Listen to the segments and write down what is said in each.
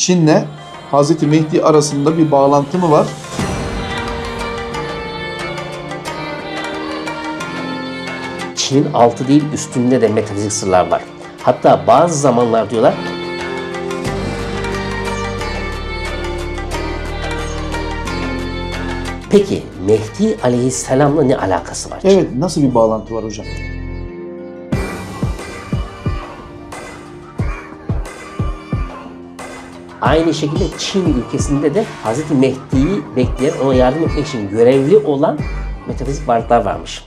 Çin'le Hazreti Mehdi arasında bir bağlantı mı var? Çin'in altı değil üstünde de metafizik sırlar var. Hatta bazı zamanlar diyorlar Peki Mehdi aleyhisselamla ne alakası var? Evet, nasıl bir bağlantı var hocam? Aynı şekilde Çin ülkesinde de Hz. Mehdi'yi bekleyen, ona yardım etmek için görevli olan metafizik varlıklar varmış.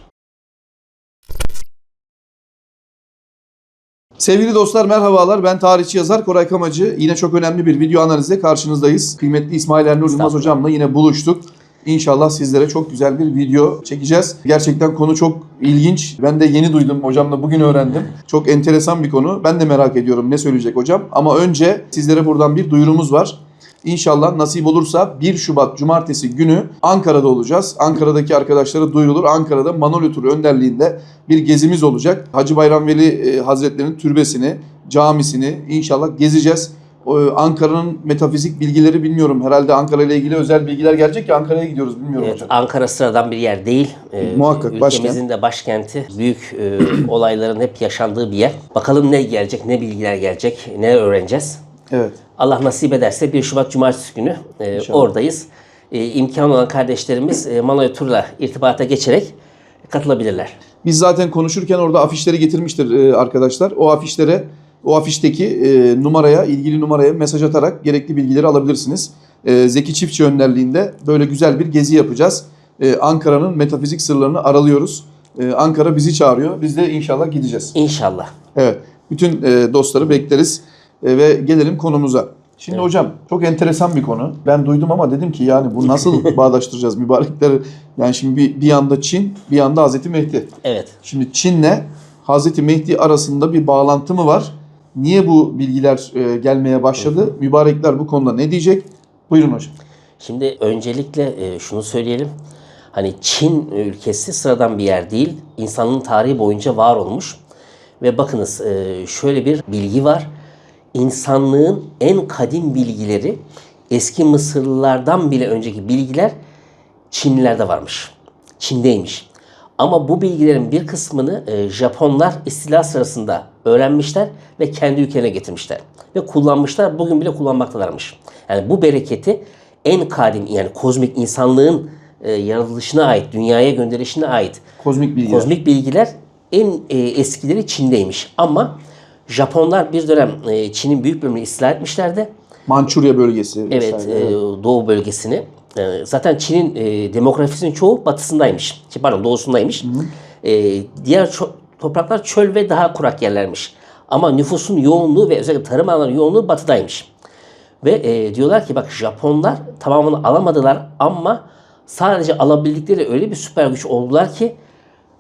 Sevgili dostlar merhabalar. Ben tarihçi yazar Koray Kamacı. Yine çok önemli bir video analizle karşınızdayız. Kıymetli İsmail Ernur Yılmaz hocamla yine buluştuk. İnşallah sizlere çok güzel bir video çekeceğiz. Gerçekten konu çok ilginç. Ben de yeni duydum hocamla bugün öğrendim. Çok enteresan bir konu. Ben de merak ediyorum ne söyleyecek hocam. Ama önce sizlere buradan bir duyurumuz var. İnşallah nasip olursa 1 Şubat Cumartesi günü Ankara'da olacağız. Ankara'daki arkadaşlara duyurulur. Ankara'da Manolyo Turu önderliğinde bir gezimiz olacak. Hacı Bayram Veli e, Hazretleri'nin türbesini, camisini inşallah gezeceğiz. O, Ankara'nın metafizik bilgileri bilmiyorum. Herhalde Ankara ile ilgili özel bilgiler gelecek ki Ankara'ya gidiyoruz bilmiyorum Evet, hocam. Ankara sıradan bir yer değil. Ee, Muhakkak, Ülkemizin başkent. de başkenti. Büyük e, olayların hep yaşandığı bir yer. Bakalım ne gelecek, ne bilgiler gelecek, ne öğreneceğiz. Evet. Allah nasip ederse 1 Şubat Cumartesi günü e, İnşallah. oradayız. E, imkan olan kardeşlerimiz e, Manoya Tur'la irtibata geçerek katılabilirler. Biz zaten konuşurken orada afişleri getirmiştir e, arkadaşlar. O afişlere, o afişteki e, numaraya, ilgili numaraya mesaj atarak gerekli bilgileri alabilirsiniz. E, Zeki Çiftçi önderliğinde böyle güzel bir gezi yapacağız. E, Ankara'nın metafizik sırlarını aralıyoruz. E, Ankara bizi çağırıyor. Biz de inşallah gideceğiz. İnşallah. Evet. Bütün e, dostları bekleriz E, ve gelelim konumuza. Şimdi hocam çok enteresan bir konu. Ben duydum ama dedim ki yani bu nasıl bağdaştıracağız mübarekleri? Yani şimdi bir, bir yanda Çin, bir yanda Hazreti Mehdi. Evet. Şimdi Çin'le Hazreti Mehdi arasında bir bağlantı mı var? Niye bu bilgiler e, gelmeye başladı? Mübarekler bu konuda ne diyecek? Buyurun hocam. Şimdi öncelikle e, şunu söyleyelim. Hani Çin ülkesi sıradan bir yer değil. İnsanlığın tarihi boyunca var olmuş. Ve bakınız e, şöyle bir bilgi var. İnsanlığın en kadim bilgileri eski Mısırlılardan bile önceki bilgiler Çinlilerde varmış. Çin'deymiş. Ama bu bilgilerin bir kısmını e, Japonlar istila sırasında öğrenmişler ve kendi ülkelerine getirmişler. Ve kullanmışlar. Bugün bile kullanmaktalarmış. Yani bu bereketi en kadim yani kozmik insanlığın e, yaratılışına ait, dünyaya gönderişine ait Kozmik bilgiler. kozmik bilgiler en e, eskileri Çin'deymiş. Ama Japonlar bir dönem e, Çin'in büyük bölümünü istila etmişlerdi. Mançurya bölgesi. Evet, vesaire. e, Doğu bölgesini. E, zaten Çin'in e, demografisinin çoğu batısındaymış. Şey, Pardon, doğusundaymış. E, diğer ço- topraklar çöl ve daha kurak yerlermiş. Ama nüfusun yoğunluğu ve özellikle tarım alanlarının yoğunluğu batıdaymış. Ve e, diyorlar ki bak Japonlar tamamını alamadılar ama sadece alabildikleri öyle bir süper güç oldular ki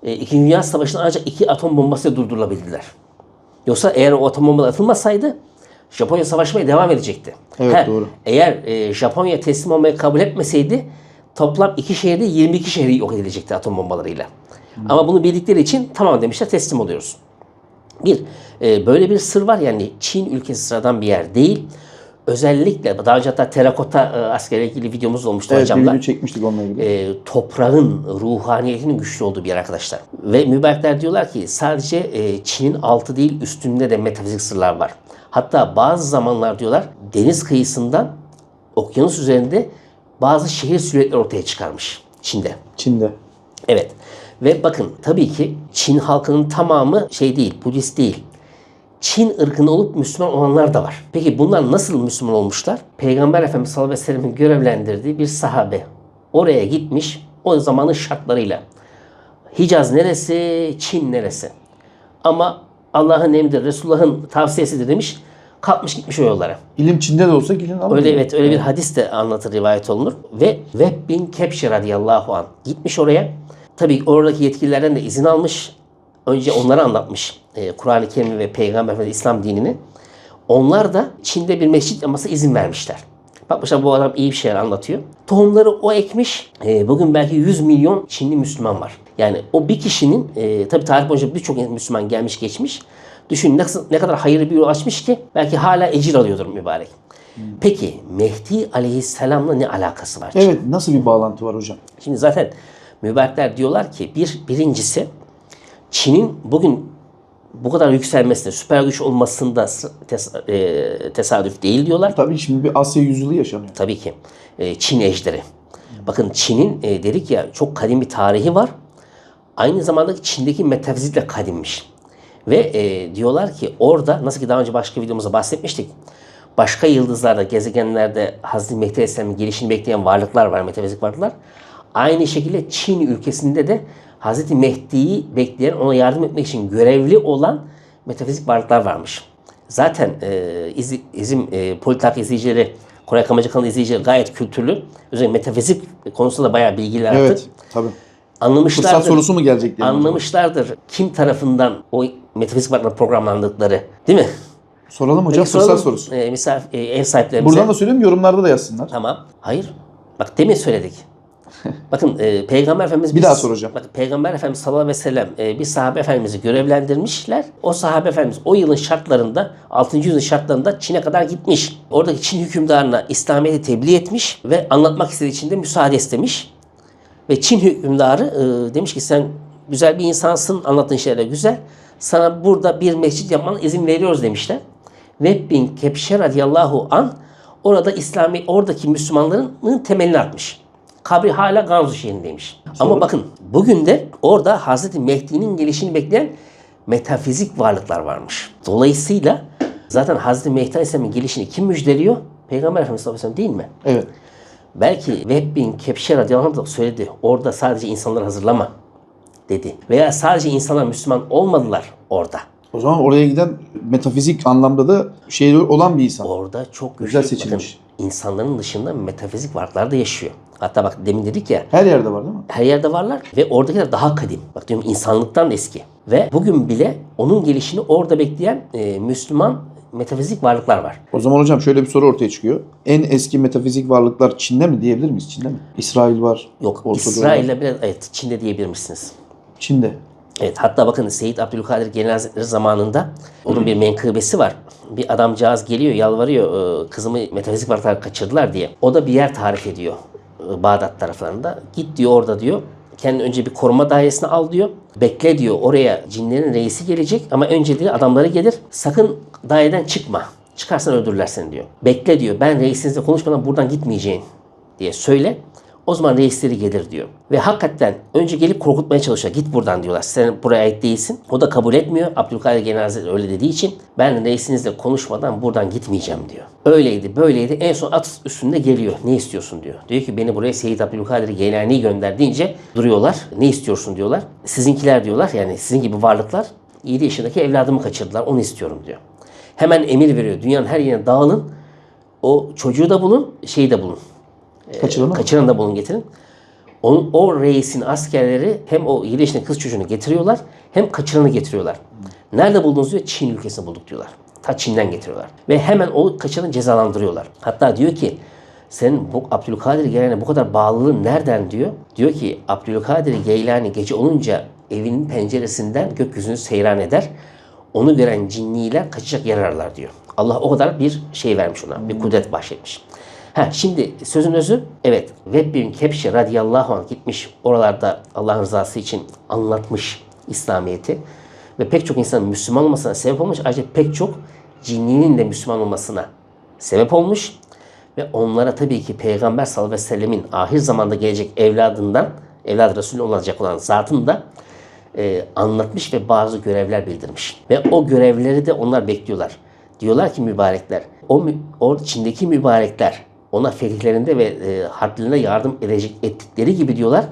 e, İkinci Dünya Savaşı'nı ancak iki atom bombasıyla durdurulabildiler. Yoksa eğer o atom bombaları atılmasaydı Japonya savaşmaya devam edecekti. Evet, doğru. Eğer e, Japonya teslim olmayı kabul etmeseydi toplam iki şehirde 22 şehri yok edilecekti atom bombalarıyla. Hmm. Ama bunu bildikleri için tamam demişler teslim oluyoruz. Bir, e, böyle bir sır var yani Çin ülkesi sıradan bir yer değil. Özellikle daha önce hatta terakota e, askeriyle ilgili videomuz olmuştu Evet, hocamla video çekmiştik onunla ilgili. e, toprağın ruhaniyetinin güçlü olduğu bir yer arkadaşlar. Ve mübarekler diyorlar ki sadece e, Çin'in altı değil üstünde de metafizik sırlar var. Hatta bazı zamanlar diyorlar deniz kıyısından okyanus üzerinde bazı şehir silüetleri ortaya çıkarmış Çin'de. Çin'de. Evet. Ve bakın tabii ki Çin halkının tamamı şey değil, Budist değil. Çin ırkında olup Müslüman olanlar da var. Peki bunlar nasıl Müslüman olmuşlar? Peygamber Efendimiz sallallahu aleyhi ve sellem'in görevlendirdiği bir sahabe. Oraya gitmiş o zamanın şartlarıyla. Hicaz neresi, Çin neresi? Ama Allah'ın emridir, Resulullah'ın tavsiyesidir demiş. Kalkmış gitmiş o yollara. İlim Çin'de de olsa gidin ama. Öyle evet öyle bir hadis de anlatır rivayet olunur. Ve Vehb bin Kepşe radıyallahu an gitmiş oraya. Tabii oradaki yetkililerden de izin almış. Önce onlara anlatmış e, Kur'an-ı Kerim ve Peygamber Efendimiz İslam dinini. Onlar da Çin'de bir mescit yapması izin vermişler. Bakmışlar bu adam iyi bir şeyler anlatıyor. Tohumları o ekmiş. E, bugün belki 100 milyon Çinli Müslüman var. Yani o bir kişinin e, tabii tarih boyunca birçok Müslüman gelmiş geçmiş. Düşün nasıl, ne kadar hayırlı bir yol açmış ki belki hala ecir alıyordur mübarek. Peki Mehdi aleyhisselamla ne alakası var? Evet nasıl bir bağlantı var hocam? Şimdi zaten mübarekler diyorlar ki bir birincisi Çin'in bugün bu kadar yükselmesinde, süper güç olmasında tes- e, tesadüf değil diyorlar. Tabii şimdi bir Asya yüzyılı yaşanıyor. Tabii ki e, Çin ejderi. Bakın Çin'in e, dedik ya çok kadim bir tarihi var. Aynı zamanda Çin'deki metafizik de kadimmiş. Ve e, diyorlar ki orada nasıl ki daha önce başka videomuzda bahsetmiştik. Başka yıldızlarda, gezegenlerde Hazreti Mehdi Aleyhisselam'ın gelişini bekleyen varlıklar var, metafizik varlıklar. Aynı şekilde Çin ülkesinde de Hazreti Mehdi'yi bekleyen, ona yardım etmek için görevli olan metafizik varlıklar varmış. Zaten e, izi, izim e, Politak izleyicileri, Kore Kamacı kanalı izleyicileri gayet kültürlü. Özellikle metafizik konusunda da bayağı bilgiler artık. Evet tabii. Anlamışlardır. Fırsat sorusu mu gelecek diye. Anlamışlardır kim tarafından o metafizik varlıklar programlandıkları. Değil mi? Soralım hocam Soralım, fırsat sorusu. E, misafir, e, ev sahiplerimize. Buradan da söyleyeyim yorumlarda da yazsınlar. Tamam. Hayır. Bak demin söyledik. Bakın e, Peygamber Efendimiz... Bir daha soracağım. Bakın Peygamber Efendimiz sallallahu aleyhi ve sellem e, bir sahabe efendimizi görevlendirmişler. O sahabe efendimiz o yılın şartlarında 6. yüzyılın şartlarında Çin'e kadar gitmiş. Oradaki Çin hükümdarına İslamiyet'i tebliğ etmiş ve anlatmak istediği için de müsaade istemiş. Ve Çin hükümdarı e, demiş ki sen güzel bir insansın, anlattığın şeyler güzel. Sana burada bir mescit yapmana izin veriyoruz demişler. Ve bin Kepşe radıyallahu an orada İslami oradaki Müslümanların temelini atmış. Kabri hala Ganzu şehrindeymiş. Ama bakın bugün de orada Hazreti Mehdi'nin gelişini bekleyen metafizik varlıklar varmış. Dolayısıyla zaten Hazreti Mehdi Aleyhisselam'ın gelişini kim müjdeliyor? Peygamber Efendimiz sallallahu aleyhi ve sellem değil mi? Evet. Belki Vehb bin Kepşe radıyallahu anh da söyledi. Orada sadece insanları hazırlama dedi. Veya sadece insanlar Müslüman olmadılar orada. O zaman oraya giden metafizik anlamda da şey olan bir insan. Orada çok güçlü. Güzel seçilmiş. Bakın, insanların dışında metafizik varlıklar da yaşıyor. Hatta bak demin dedik ya Her yerde var değil mi? her yerde varlar ve oradakiler daha kadim. Bak diyorum insanlıktan eski. Ve bugün bile onun gelişini orada bekleyen e, Müslüman metafizik varlıklar var. O zaman hocam şöyle bir soru ortaya çıkıyor. En eski metafizik varlıklar Çin'de mi diyebilir miyiz? Çin'de mi? İsrail var. Yok İsrail'le bile evet Çin'de diyebilir misiniz? Çin'de. Evet hatta bakın Seyyid Abdülkadir Genel Hazretleri zamanında onun bir menkıbesi var. Bir adamcağız geliyor yalvarıyor e, kızımı metafizik varlıklar kaçırdılar diye. O da bir yer tarif ediyor e, Bağdat taraflarında. Git diyor orada diyor. Kendi önce bir koruma dairesine al diyor. Bekle diyor oraya cinlerin reisi gelecek ama önce diyor adamları gelir. Sakın daireden çıkma. Çıkarsan öldürürler seni diyor. Bekle diyor ben reisinizle konuşmadan buradan gitmeyeceğin diye söyle. O zaman reisleri gelir diyor. Ve hakikaten önce gelip korkutmaya çalışıyor. Git buradan diyorlar. Sen buraya ait değilsin. O da kabul etmiyor. Abdülkadir Genel öyle dediği için ben reisinizle konuşmadan buradan gitmeyeceğim diyor. Öyleydi böyleydi. En son at üstünde geliyor. Ne istiyorsun diyor. Diyor ki beni buraya Seyyid Abdülkadir Geylani gönder deyince duruyorlar. Ne istiyorsun diyorlar. Sizinkiler diyorlar yani sizin gibi varlıklar 7 yaşındaki evladımı kaçırdılar. Onu istiyorum diyor. Hemen emir veriyor. Dünyanın her yerine dağılın. O çocuğu da bulun, şeyi de bulun. Kaçıranı mı? Kaçıranı da bulun getirin. Onun, o reisin askerleri hem o 7 yaşındaki kız çocuğunu getiriyorlar hem kaçıranı getiriyorlar. Nerede buldunuz diyor? Çin ülkesinde bulduk diyorlar. Ta Çin'den getiriyorlar. Ve hemen o kaçıranı cezalandırıyorlar. Hatta diyor ki senin bu Abdülkadir Geylani bu kadar bağlılığın nereden diyor? Diyor ki Abdülkadir Geylani gece olunca evinin penceresinden gökyüzünü seyran eder. Onu gören cinniler kaçacak yer ararlar diyor. Allah o kadar bir şey vermiş ona. Bir kudret bahşetmiş. Ha, şimdi sözün özü evet Vehb bin Kepşe radıyallahu anh gitmiş oralarda Allah'ın rızası için anlatmış İslamiyet'i ve pek çok insanın Müslüman olmasına sebep olmuş ayrıca pek çok cinninin de Müslüman olmasına sebep olmuş ve onlara tabii ki Peygamber sallallahu aleyhi ve sellemin ahir zamanda gelecek evladından evlad Resulü olacak olan zatın da e, anlatmış ve bazı görevler bildirmiş. Ve o görevleri de onlar bekliyorlar. Diyorlar ki mübarekler, o, o Çin'deki mübarekler ona fetihlerinde ve e, harplerinde yardım edecek ettikleri gibi diyorlar.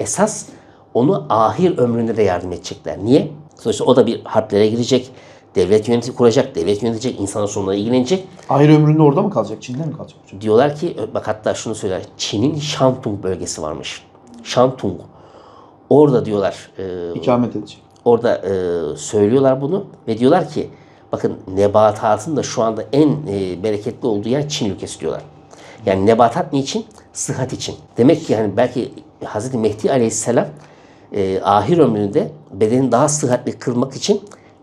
Esas onu ahir ömründe de yardım edecekler. Niye? Sonuçta o da bir harplere girecek, devlet yönetimi kuracak, devlet yönetecek, insanın sorunlarıyla ilgilenecek. Ayrı ömründe orada mı kalacak? Çin'de mi kalacak? Diyorlar ki bak hatta şunu söyler. Çin'in Shantung bölgesi varmış. Shantung. Orada diyorlar e, İkamet edecek. orada e, söylüyorlar bunu ve diyorlar ki bakın nebatatın da şu anda en e, bereketli olduğu yer Çin ülkesi diyorlar. Yani nebatat niçin? Sıhhat için. Demek ki hani belki Hz. Mehdi Aleyhisselam e, ahir ömründe bedenini daha sıhhatli kılmak için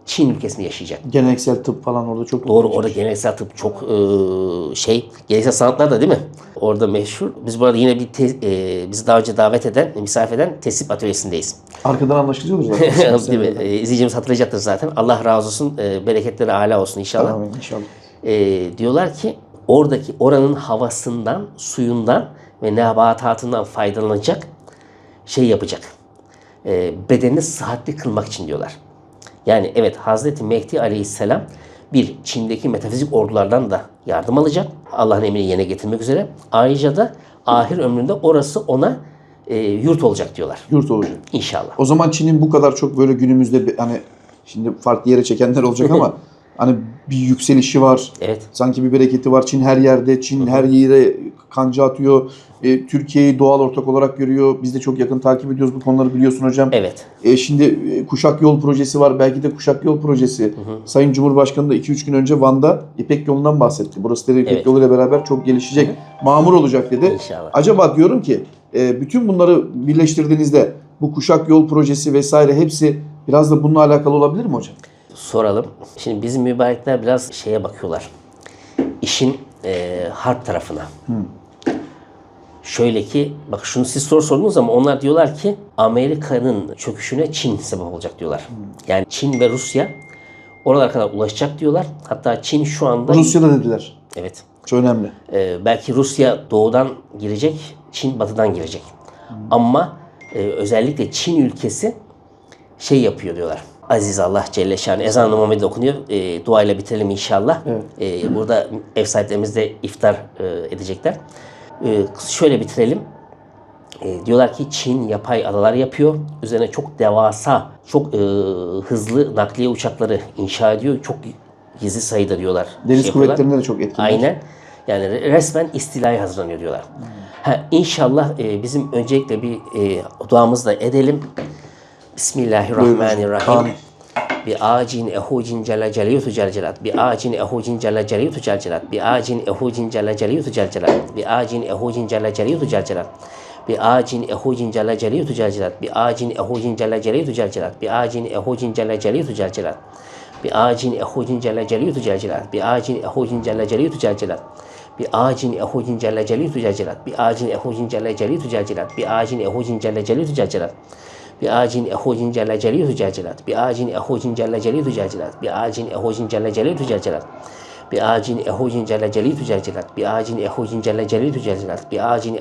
Çin ülkesinde yaşayacak. Geleneksel tıp falan orada çok Doğru orada geleneksel tıp çok e, şey, geleneksel sanatlar da değil mi? Orada meşhur. Biz burada yine bir te, e, bizi daha önce davet eden, misafir eden tesip atölyesindeyiz. Arkadan anlaşılıyordur zaten. değil mi? E, izleyicimiz hatırlayacaktır zaten. Allah razı olsun, e, bereketleri âlâ olsun inşallah. Amin inşallah. E, diyorlar ki oradaki oranın havasından, suyundan ve nebatatından faydalanacak şey yapacak. E, bedenini sıhhatli kılmak için diyorlar. Yani evet Hazreti Mehdi Aleyhisselam bir Çin'deki metafizik ordulardan da yardım alacak. Allah'ın emrini yerine getirmek üzere. Ayrıca da ahir ömründe orası ona e, yurt olacak diyorlar. Yurt olacak. İnşallah. O zaman Çin'in bu kadar çok böyle günümüzde hani şimdi farklı yere çekenler olacak ama hani bir yükselişi var. Evet. Sanki bir bereketi var. Çin her yerde, Çin her yere kanca atıyor. E, Türkiye'yi doğal ortak olarak görüyor. Biz de çok yakın takip ediyoruz bu konuları biliyorsun hocam. Evet. E, şimdi e, Kuşak Yol projesi var. Belki de Kuşak Yol projesi. Sayın Cumhurbaşkanı da 2-3 gün önce Van'da İpek Yolu'ndan bahsetti. Burası da İpek Evet. Yolu ile beraber çok gelişecek. Mamur olacak dedi. İnşallah. Acaba diyorum ki e, bütün bunları birleştirdiğinizde bu Kuşak Yol projesi vesaire hepsi biraz da bununla alakalı olabilir mi hocam? Soralım. Şimdi bizim mübarekler biraz şeye bakıyorlar. İşin e, harp tarafına. Şöyle ki, bak şunu siz soru sordunuz ama onlar diyorlar ki Amerika'nın çöküşüne Çin sebep olacak diyorlar. Yani Çin ve Rusya oralara kadar ulaşacak diyorlar. Hatta Çin şu anda... Rusya'da dediler. Evet. Çok önemli. Ee, belki Rusya doğudan girecek, Çin batıdan girecek. Ama e, özellikle Çin ülkesi şey yapıyor diyorlar. Aziz Allah Celle Şanı. Ezan-ı Muhammed okunuyor. E, duayla bitirelim inşallah. E, burada ev sahiplerimiz de iftar e, edecekler. E, şöyle bitirelim. E, diyorlar ki Çin yapay adalar yapıyor. Üzerine çok devasa, çok e, hızlı nakliye uçakları inşa ediyor. Çok gizli sayıda diyorlar. Deniz şey yapıyorlar. kuvvetlerinde de çok etkili. Aynen. Yani re- resmen istilaya hazırlanıyor diyorlar. Ha, inşallah e, bizim öncelikle bir e, duamızı da edelim. Bismillahirrahmanirrahim. Bi acin ehucin celle celiyutu cel celat. Bi acin ehucin celle celiyutu cel celat. Bi acin ehucin celle celiyutu cel celat. Bi acin ehucin celle celiyutu cel celat. Bi acin ehucin celle celiyutu cel celat. Bi acin ehucin celle celiyutu cel celat. Bi acin ehucin celle celiyutu cel celat. Bi acin ehucin celle celiyutu cel celat. Bi acin ehucin celle celiyutu cel celat. Bi acin ehucin celle celiyutu cel celat. Bi acin ehucin celle celiyutu cel celat. Bi acin ehucin celle celle celiyutu celcelat. Bi acin ehocin celle celiyutu celcelat. Bi acin ehocin celle celiyutu celcelat. Bi acin ehocin celle celiyutu celcelat. Bi acin ehocin celle celiyutu celcelat. Bi acin ehocin celle celiyutu celcelat. Bi acin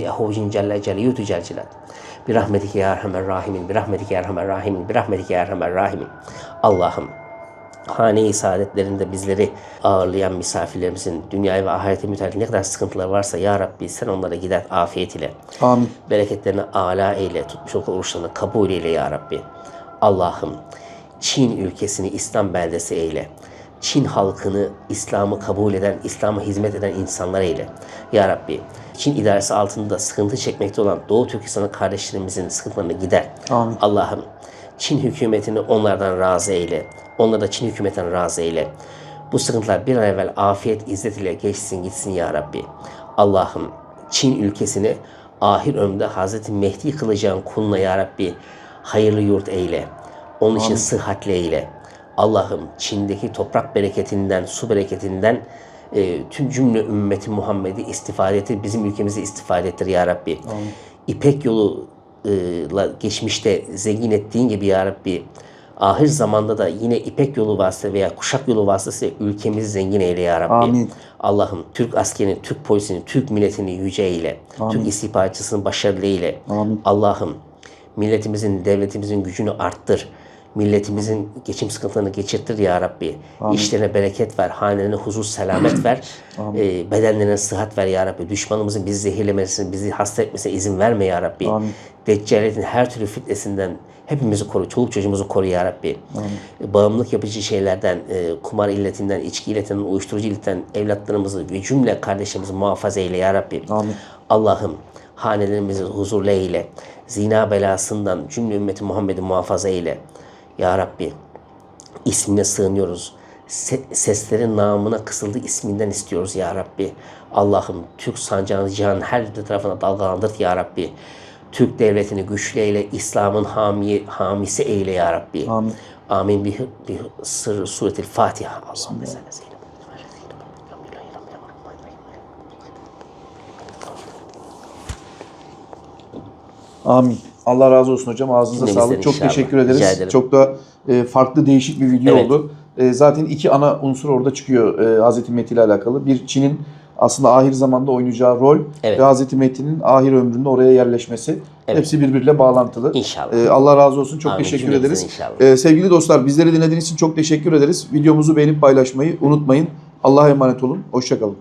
ehocin celle celiyutu celcelat. Bi rahmetike ya rahimin. Bi rahmetike ya rahimin. Bi rahmetike hane-i saadetlerinde bizleri ağırlayan misafirlerimizin dünyayı ve ahirete müteallik ne kadar sıkıntıları varsa Ya Rabbi sen onlara gider afiyet ile. Amin. Bereketlerini âlâ eyle, tutmuş olduğu oruçlarını kabul eyle ya Rabbi. Allah'ım Çin ülkesini İslam beldesi eyle. Çin halkını İslam'ı kabul eden, İslam'a hizmet eden insanlar eyle. Ya Rabbi Çin idaresi altında sıkıntı çekmekte olan Doğu Türkistan'ın kardeşlerimizin sıkıntılarını gider. Allah'ım Çin hükümetini onlardan razı eyle. Onları da Çin hükümetinden razı eyle. Bu sıkıntılar bir an evvel afiyet, izzet ile geçsin gitsin ya Rabbi. Allah'ım Çin ülkesini ahir ömründe Hazreti Mehdi kılacağın kuluna ya Rabbi hayırlı yurt eyle. Onun için sıhhatli eyle. Allah'ım Çin'deki toprak bereketinden, su bereketinden e, tüm cümle ümmeti Muhammed'i istifade ettir. Bizim ülkemizi istifade ettir ya Rabbi. İpek yolu e, geçmişte zengin ettiğin gibi ya Rabbi ahir zamanda da yine İpek yolu vasıtası veya kuşak yolu vasıtasıyla ülkemizi zengin eyle ya Rabbi. Amin. Allah'ım Türk askerini, Türk polisini, Türk milletini yüce eyle. Türk istihbaratçısını başarılı eyle. Amin. Allah'ım milletimizin, devletimizin gücünü arttır. Milletimizin geçim sıkıntılarını geçirtir ya Rabbi. İşlerine bereket ver, hanelerine huzur, selamet ver. Ee, bedenlerine sıhhat ver ya Rabbi. Düşmanımızın bizi zehirlemesine, bizi hasta etmesine izin verme ya Rabbi. Amin. Deccaletin her türlü fitnesinden hepimizi koru. Çoluk çocuğumuzu koru ya Rabbi. Bağımlılık yapıcı şeylerden, e, kumar illetinden, içki illetinden, uyuşturucu illetinden evlatlarımızı ve cümle kardeşlerimizi muhafaza eyle ya Rabbi. Amin. Allah'ım hanelerimizi huzurlu eyle. Zina belasından cümle ümmeti Muhammed'i muhafaza eyle. Ya Rabbi ismine sığınıyoruz. Se- seslerin namına kısıldı isminden istiyoruz ya Rabbi. Allah'ım Türk sancağını cihanın her tarafına dalgalandırt ya Rabbi. Türk devletini güçlü eyle, İslam'ın hami, hamisi eyle ya Rabbi. Amin. Amin. Bir, bir sır suretil Fatiha. Allahümme salli Amin. Allah razı olsun hocam. Ağzınıza Cümlemizden sağlık. Çok inşallah. teşekkür ederiz. Çok da e, farklı değişik bir video Evet. oldu. E, zaten iki ana unsur orada çıkıyor e, Hazreti Metin ile alakalı. Bir Çin'in aslında ahir zamanda oynayacağı rol Evet. ve Hazreti Metin'in ahir ömründe oraya yerleşmesi. Evet. Hepsi birbiriyle bağlantılı. İnşallah. E, Allah razı olsun. Çok Amin. teşekkür ederiz. inşallah. E, sevgili dostlar bizleri dinlediğiniz için çok teşekkür ederiz. Videomuzu beğenip paylaşmayı unutmayın. Allah'a emanet olun. Hoşçakalın.